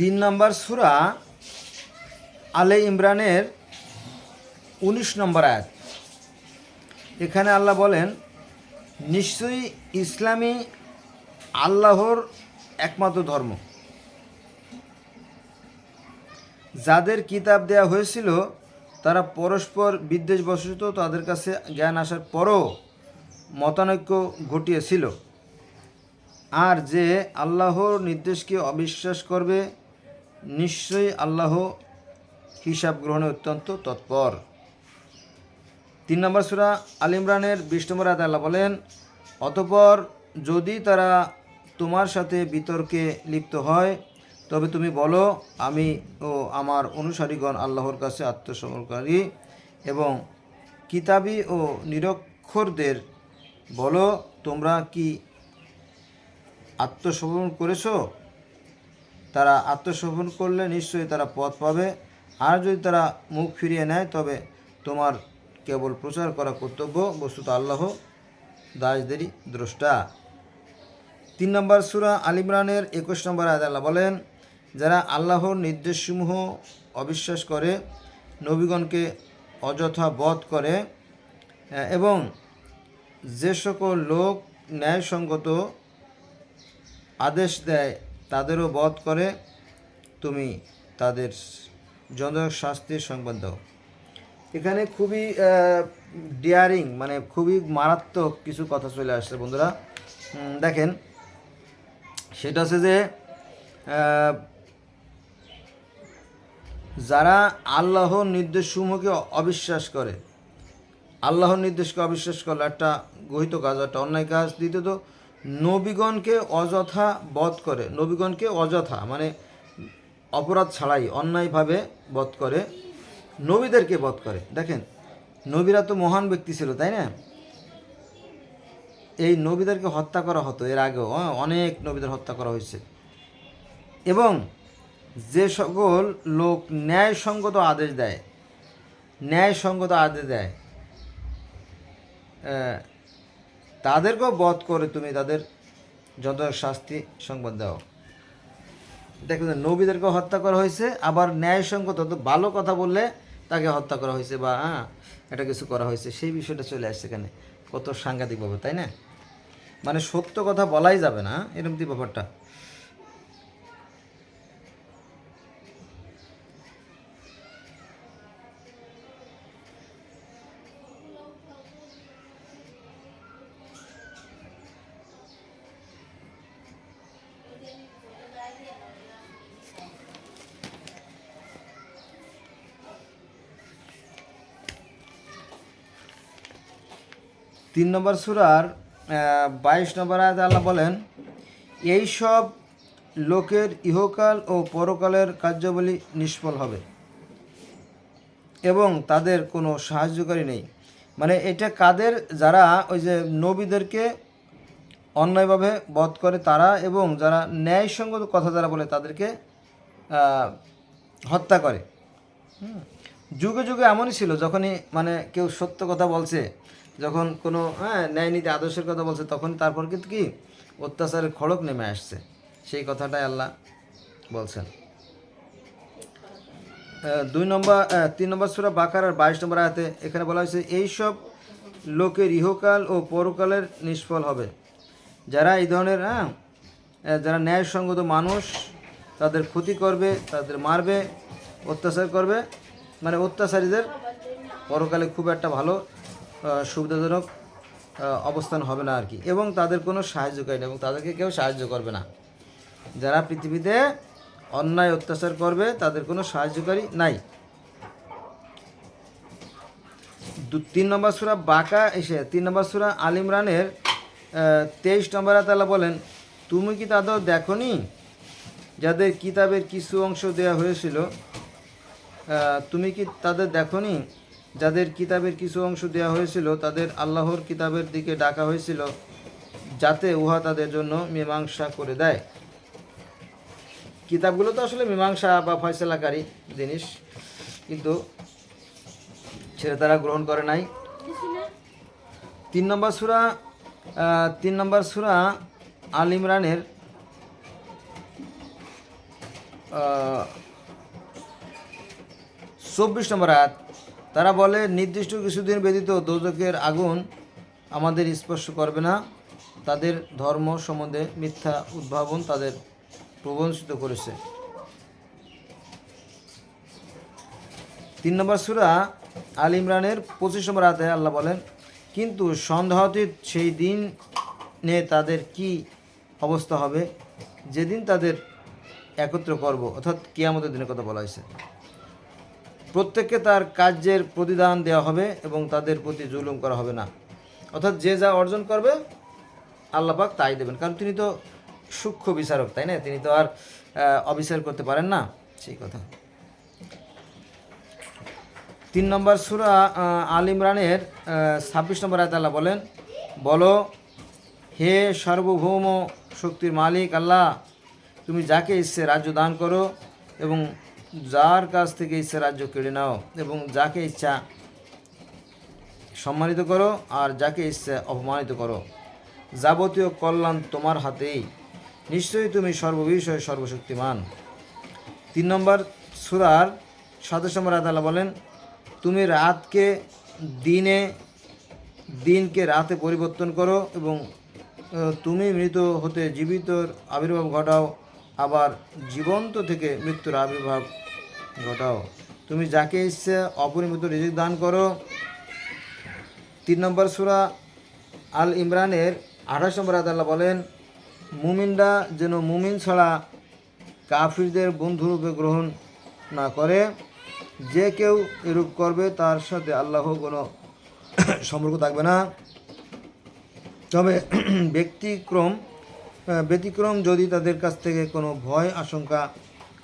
তিন নম্বর সুরা আলে ইমরানের উনিশ নম্বর আয়াত। এখানে আল্লাহ বলেন, নিশ্চয়ই ইসলামী আল্লাহর একমাত্র ধর্ম। যাদের কিতাব দেয়া হয়েছিল, তারা পরস্পর বিদ্বেষবশত তাদের কাছে জ্ঞান আসার পরও মতানৈক্য ঘটিয়েছিল। আর যে আল্লাহর নির্দেশকে অবিশ্বাস করবে নিশ্চয়ই আল্লাহ হিসাব গ্রহণে অত্যন্ত তৎপর। তিন নম্বর সুরা আল ইমরানের বিশ নম্বর আয়াতে আল্লাহ বলেন, অতপর যদি তারা তোমার সাথে বিতর্কে লিপ্ত হয়, তবে তুমি বলো, আমি ও আমার অনুসারীগণ আল্লাহর কাছে আত্মসমর্পণকারী এবং কিতাবি ও নিরক্ষরদের বলো, তোমরা কি আত্মসমর্পণ করেছ? তারা আত্মসমর্পণ করলে নিশ্চয়ই তারা পথ পাবে। আর যদি তারা মুখ ফিরিয়ে নেয়, তবে তোমার কেবল প্রচার করা কর্তব্য, বস্তুত আল্লাহ দাসদেরই দ্রষ্টা। তিন নম্বর সুরা আল ইমরানের একুশ নম্বর আয়াত আল্লাহ বলেন, যারা আল্লাহর নির্দেশসমূহ অবিশ্বাস করে, নবীগণকে অযথা বধ করে, এবং যে সকল লোক ন্যায়সঙ্গত আদেশ দেয় তাদেরও বধ করে, তুমি তাদের জনক শাস্তির সংবাদ দাও। এখানে খুবই ডিয়ারিং মানে খুবই মারাত্মক কিছু কথা চলে আসছে বন্ধুরা। দেখেন, সেটা হচ্ছে যে যারা আল্লাহর নির্দেশসমূহকে অবিশ্বাস করে আল্লাহর নির্দেশকে অবিশ্বাস করলে একটা গহিত কাজ, একটা অন্যায় কাজ, দ্বিতীয়ত নবীগণকে অযথা বধ করে নবীগণকে অযথা মানে অপরাধ ছাড়াই অন্যায়ভাবে বধ করে নবীদেরকে বধ করে। দেখেন নবীরা তো মহান ব্যক্তি ছিল তাই না? এই নবীদেরকে হত্যা করা হতো এর আগেও হ্যাঁ, অনেক নবীদের হত্যা করা হয়েছে। এবং যে সকল লোক ন্যায়সঙ্গত আদেশ দেয় ন্যায়সঙ্গত আদেশ দেয় তাদেরকেও বধ করে তুমি তাদের যত শাস্তি সংবাদ দাও। দেখবেন নবীদেরকে হত্যা করা হয়েছে, আবার ন্যায়সঙ্গত ভালো কথা বললে তাকে হত্যা করা হয়েছে বা হ্যাঁ এটা কিছু করা হয়েছে, সেই বিষয়টা চলে আসছে এখানে, কত সাংঘাতিকভাবে, তাই না? মানে সত্য কথা বলাই যাবে না এরকম ব্যাপারটা। তিন নম্বর সুরার বাইশ নম্বর আয়াত আল্লাহ বলেন, এই সব লোকের ইহকাল ও পরকালের কার্যাবলী নিষ্ফল হবে এবং তাদের কোনো সাহায্যকারী নেই। মানে এটা কাদের? যারা ওই যে নবীদেরকে অন্যায়ভাবে বধ করে তারা এবং যারা ন্যায়সঙ্গত কথা যারা বলে তাদেরকে হত্যা করে। যুগে যুগে এমনই ছিল, যখনই মানে কেউ সত্য কথা বলছে যখন কোনো হ্যাঁ ন্যায় নীতি আদর্শের কথা বলছে, তখন তারপর কিন্তু কি? অত্যাচারের খড়ক নেমে আসছে। সেই কথাটাই আল্লাহ বলছেন। দুই নম্বর তিন নম্বর সুরা বাকার আর বাইশ নম্বর আয়াতে এখানে বলা হয়েছে, এইসব লোকের ইহকাল ও পরকালের নিষ্ফল হবে। যারা এই ধরনের হ্যাঁ যারা ন্যায়সঙ্গত মানুষ, তাদের ক্ষতি করবে, তাদের মারবে, অত্যাচার করবে। মানে অত্যাচারীদের পরকালে খুব একটা ভালো সুবিধাজনক অবস্থান হবে না আর কি এবং তাদের কোনো সাহায্যকারী নেই এবং তাদেরকে কেউ সাহায্য করবে না। যারা পৃথিবীতে অন্যায় অত্যাচার করবে, তাদের কোনো সাহায্যকারী নাই। দু- তিন নম্বর সুরা বাঁকা এসে, তিন নম্বর সুরা আল ইমরানের তেইশ নম্বর তালা বলেন, তুমি কি তাদের দেখনি? যাদের কিতাবের কিছু অংশ দেওয়া হয়েছিল তুমি কি তাদের দেখনি? যাদের কিতাবের কিছু অংশ দেওয়া হয়েছিল, তাদের আল্লাহর কিতাবের দিকে ডাকা হয়েছিল, যাতে উহা তাদের জন্য মীমাংসা করে দেয়। কিতাবগুলো তো আসলে মীমাংসা বা ফয়সলাকারী জিনিস, কিন্তু ছেড়ে তারা গ্রহণ করে নাই। তিন নম্বর সুরা তিন নম্বর সুরা আল ইমরানের চব্বিশ নম্বর আয়াত। তারা বলে, নির্দিষ্ট কিছুদিন ব্যতীত দোজকের আগুন আমাদের স্পর্শ করবে না। তাদের ধর্ম সম্বন্ধে মিথ্যা উদ্ভাবন তাদের প্রবঞ্চিত করেছে। তিন নম্বর সুরা আল ইমরানের পঁচিশ নম্বর আয়াতে আল্লাহ বলেন, কিন্তু সন্দেহাতীত সেই দিনে তাদের কি অবস্থা হবে? যেদিন তাদের একত্র করব। অর্থাৎ কিয়ামতের দিনের কথা বলা হয়েছে। প্রত্যেককে তার কার্যের প্রতিদান দেওয়া হবে এবং তাদের প্রতি জুলুম করা হবে না। অর্থাৎ যে যা অর্জন করবে আল্লাপাক তাই দেবেন। কারণ তিনি তো সূক্ষ্ম বিচারক, তাই না? তিনি তো আর অবিচার করতে পারেন না। সেই কথা। তিন নম্বর সুরা আল ইমরানের ছাব্বিশ নম্বর আয়াত আল্লাহ বলেন, বলো, হে সার্বভৌম শক্তির মালিক আল্লাহ, তুমি যাকে ইচ্ছে রাজ্য দান করো এবং যার কাছ থেকে ইচ্ছে রাজ্য কেড়ে নাও এবং যাকে ইচ্ছা সম্মানিত করো আর যাকে ইচ্ছে অপমানিত করো। যাবতীয় কল্যাণ তোমার হাতেই। নিশ্চয়ই তুমি সর্ববিষয়ে সর্বশক্তিমান। তিন নম্বর সুরার সাতাশ নম্বর আদালা বলেন, তুমি রাতকে দিনে, দিনকে রাতে পরিবর্তন করো এবং তুমি মৃত হতে জীবিতর আবির্ভাব ঘটাও। আবার জীবন্ত থেকে মৃত্যুর আবির্ভাব ঘটাও। তুমি যাকে ইচ্ছে অপরিমিত রিজিক দান করো। তিন নম্বর সুরা আল ইমরানের আঠাশ নম্বর আদাল্লাহ বলেন, মুমিনরা যেন মুমিন ছাড়া কাফিরদের বন্ধুরূপে গ্রহণ না করে। যে কেউ এরূপ করবে, তার সাথে আল্লাহ কোনো সম্পর্ক থাকবে না। তবে ব্যক্তিক্রম ব্যতিক্রম যদি তাদের কাছ থেকে কোনো ভয়, আশঙ্কা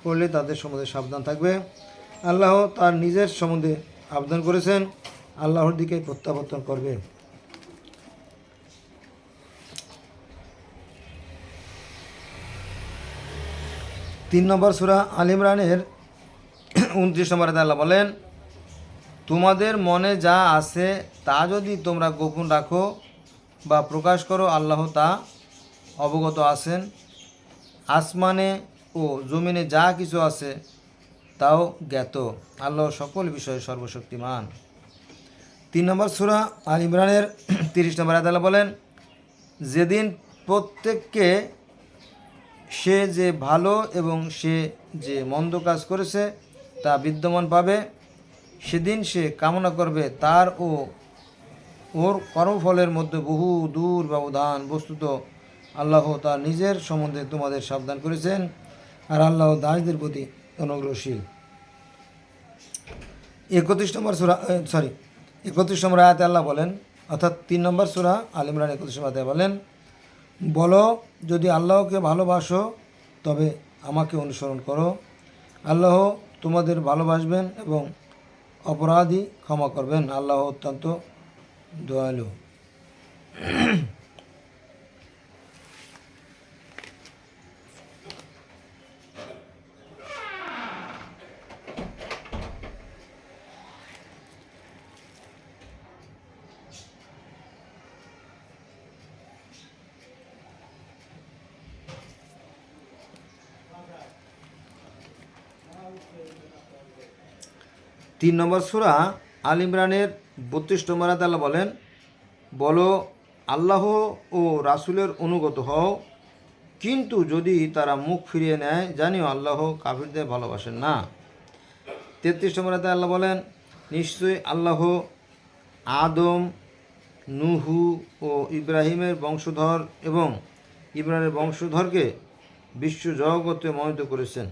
করলে তাদের সম্বন্ধে সাবধান থাকবে। আল্লাহ তার নিজের সম্বন্ধে আবেদন করেছেন। আল্লাহর দিকে প্রত্যাবর্তন করবে। তিন নম্বর সুরা আল ইমরানের উনত্রিশ নম্বর আল্লাহ বলেন, তোমাদের মনে যা আছে তা যদি তোমরা গোপন রাখো বা প্রকাশ করো, আল্লাহ তা অবগত আছেন। আসমানে ও জমিনে যা কিছু আছে, তাও জ্ঞাত। আল্লাহ সকল বিষয়ে সর্বশক্তিমান। তিন নম্বর সুরা আল ইমরানের তিরিশ নম্বর আদালা বলেন, যেদিন প্রত্যেককে সে যে ভালো এবং সে যে মন্দ কাজ করেছে, তা বিদ্যমান পাবে। সেদিন সে কামনা করবে তার ও ওর কর্মফলের মধ্যে বহু দূর ব্যবধান বস্তুত। আল্লাহ তার নিজের সম্বন্ধে তোমাদের সাবধান করেছেন। আর আল্লাহ দাসদের প্রতি অনুগ্রহশীল একত্রিশ নম্বর সুরা সরি একত্রিশ নম্বর আয়াতে আল্লাহ বলেন, অর্থাৎ তিন নম্বর সুরা আল ইমরান একত্রিশ নম্বর বলেন, বলো, যদি আল্লাহকে ভালোবাসো, তবে আমাকে অনুসরণ করো। আল্লাহ তোমাদের ভালোবাসবেন এবং অপরাধী ক্ষমা করবেন। আল্লাহ অত্যন্ত দয়ালু। তিন নম্বর সুরা আল ইমরানের বত্রিশ নম্বর আল্লাহ বলেন, বলো, আল্লাহ ও রাসূলের অনুগত হও, কিন্তু যদি তারা মুখ ফিরিয়ে নেয়, জানিও আল্লাহ কাফিরদের ভালোবাসেন না। তেত্রিশ নম্বর আল্লাহ বলেন, নিশ্চয়ই আল্লাহ আদম, নুহু ও ইব্রাহিমের বংশধর এবং ইব্রাহিমের বংশধরকে বিশ্ব জগতে মনোনীত করেছেন।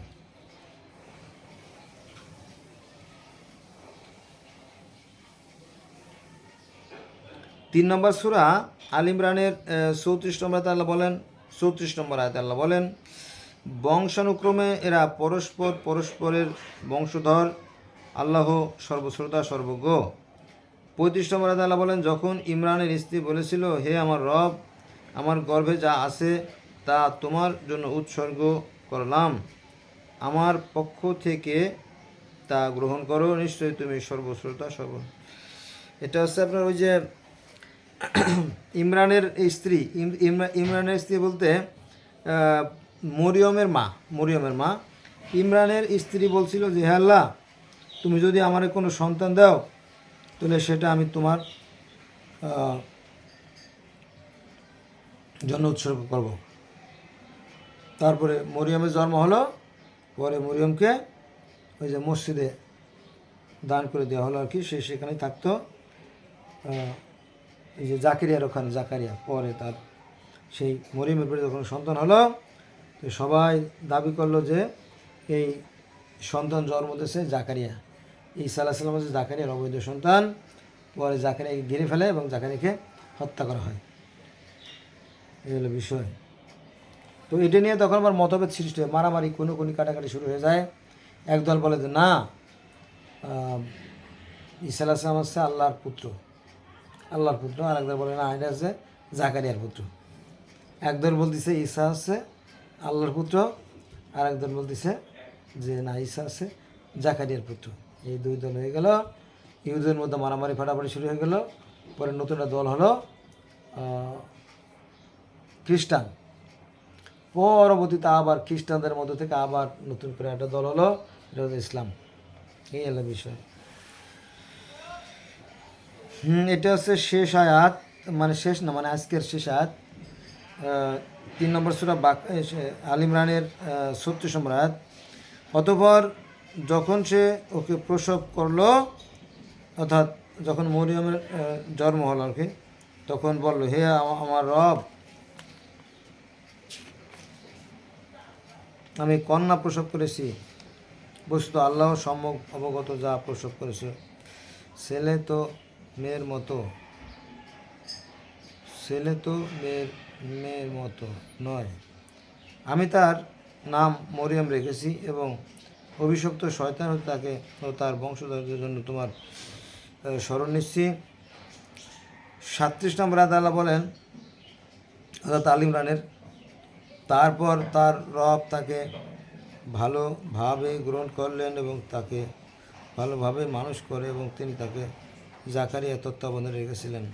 তিন নম্বর সুরা আল ইমরানের চৌত্রিশ নম্বর আয়াতে আল্লাহ বলেন, চৌত্রিশ নম্বর আয়াতে আল্লাহ বলেন, বংশানুক্রমে এরা পরস্পর পরস্পরের বংশধর, আল্লাহ সর্বশ্রোতা, সর্বজ্ঞ। পঁয়ত্রিশ নম্বর আয়াতে আল্লাহ বলেন, যখন ইমরানের স্ত্রী বলেছিল, হে আমার রব, আমার গর্ভে যা আছে, তা তোমার জন্য উৎসর্গ করলাম। আমার পক্ষ থেকে তা গ্রহণ করো, নিশ্চয়ই তুমি সর্বশ্রোতা, সর্ব এটা হচ্ছে আপনার ওই যে ইমরানের স্ত্রী ইমরানের স্ত্রী বলতে মরিয়মের মা মরিয়মের মা। ইমরানের স্ত্রী বলছিল যে আল্লাহ, তুমি যদি আমার কোনো সন্তান দাও, তাহলে সেটা আমি তোমার জন্য উৎসর্গ করব। তারপরে মরিয়মের জন্ম হলো, পরে মরিয়মকে ওই যে মসজিদে দান করে দেওয়া হলো আর কি। সে সেখানেই থাকতো। এই যে জাকারিয়ার ওখানে জাকারিয়া, পরে তার সেই মরিমের পরে যখন সন্তান হলো। তো সবাই দাবি করল যে এই সন্তান জন্ম দিয়েছে জাকারিয়া। ঈসা আলাহ সাল্লাম হচ্ছে জাকারিয়ার অবৈধ সন্তান। পরে জাকারিয়াকে ঘিরে ফেলে এবং জাকারিয়াকে হত্যা করা হয়। এই হলো বিষয়। তো এটা নিয়ে তখন আবার মতভেদ সৃষ্টি হয়। মারামারি কোনো কোনো কাটাকাটি শুরু হয়ে যায়। একদল বলে যে, না আলাহ সাল্লাম হচ্ছে আল্লাহর পুত্র। আল্লাহর পুত্র, আর একদল বলে, না, এটা হচ্ছে জাকারিয়ার পুত্র। একদল বলতেছে, ঈসা হচ্ছে আল্লাহর পুত্র। আর একদল বলতেছে যে, না, ঈসা হচ্ছে জাকারিয়ার পুত্র। এই দুই দল হয়ে গেল। ইহুদের মধ্যে মারামারি, ফাটাফাটি শুরু হয়ে গেল। পরে নতুন একটা দল হলো খ্রিস্টান। পরবর্তীতে আবার খ্রিস্টানদের মধ্যে থেকে আবার নতুন করে একটা দল হলো, এটা হলো ইসলাম। এই হলো বিষয়। হুম, এটা হচ্ছে শেষ আয়াত মানে শেষ না মানে আজকের শেষ আয়াত। তিন নম্বর সুরা বাক আল ইমরানের সত্য সম্রাট অতপর যখন সে ওকে প্রসব করল, অর্থাৎ যখন মরিয়মের জন্ম হল আর কি, তখন বলল, হে আমার রব, আমি কন্যা প্রসব করেছি। বস্তু আল্লাহ সম্যক অবগত যা প্রসব করেছে। ছেলে তো মেয়ের মতো। ছেলে তো মেয়ের মেয়ের মতো নয়। আমি তার নাম মরিয়ম রেখেছি এবং অভিশপ্ত শয়তান তাকে ও তার বংশধরদের জন্য তোমার স্মরণ নিচ্ছি। সাতত্রিশ নম্বর আদাল্লাহ বলেন অর্থাৎ আলিম রানের তারপর তার রব তাকে ভালোভাবে গ্রহণ করলেন এবং তাকে ভালোভাবে মানুষ করে এবং তিনি তাকে জাকারিয়া তত্ত্বাবধানে রেখেছিলেন।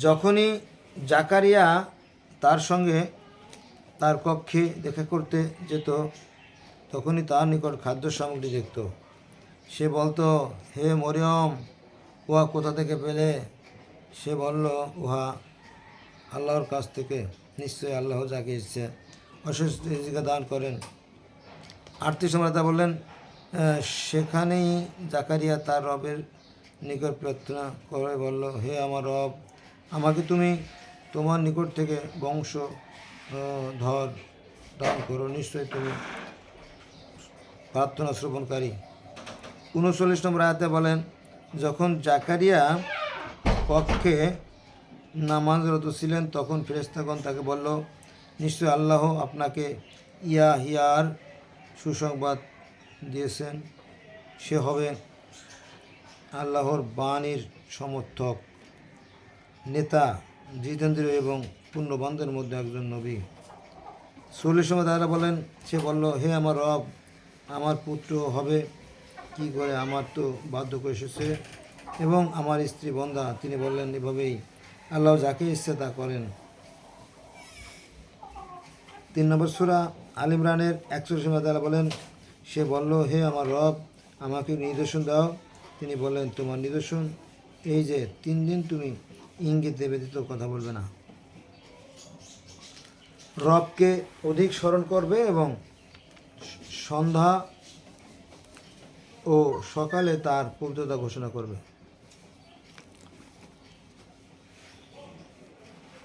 যখনই জাকারিয়া তার সঙ্গে তার কক্ষে দেখা করতে যেত, তখনই তার নিকট খাদ্য সামগ্রী দেখত। সে বলতো, হে মরিয়ম, উহা কোথা থেকে পেলে? সে বলল, উহা আল্লাহর কাছ থেকে। নিশ্চয়ই আল্লাহ যাকে ইচ্ছে অসুস্থ দান করেন। আটত্রিশ নম্বর তা বললেন সেখানেই জাকারিয়া তার রবের নিকট প্রার্থনা করে, বলল, হে আমার রব, আমাকে তুমি তোমার নিকট থেকে বংশ ধর দান করো। নিশ্চয়ই তুমি প্রার্থনা শ্রবণকারী। উনচল্লিশ নম্বর আয়াতে বলেন, যখন জাকারিয়া পক্ষে নামাজরত ছিলেন, তখন ফেরেস্তাগণ তাকে বলল, নিশ্চয় আল্লাহ আপনাকে ইয়া হিয়ার সুসংবাদ দিয়েছেন। সে হবে আল্লাহর বাণীর সমর্থক, নেতা জিতেন্দ্র এবং পুণ্যবানদের মধ্যে একজন নবী। চল্লিশ সময় তারা বলেন, সে বলল, হে আমার রব, আমার পুত্র হবে, কি করে আমার তো বার্ধক্য এসেছে? এবং আমার স্ত্রী বন্ধা তিনি বললেন, এভাবেই আল্লাহ যাকে ইচ্ছে তা করেন। তিন নম্বর সুরা আল ইমরানের একচল্লিশ সময় তারা বলেন সে বলল, হে আমার রব, আমাকে নিদর্শন দাও। তিনি বললেন, তোমার নিদর্শন এই যে, তিন দিন তুমি ইঙ্গিতে ব্যতীত কথা বলবে না। রবকে অধিক স্মরণ করবে এবং সন্ধ্যা ও সকালে তার পবিত্রতা ঘোষণা করবে।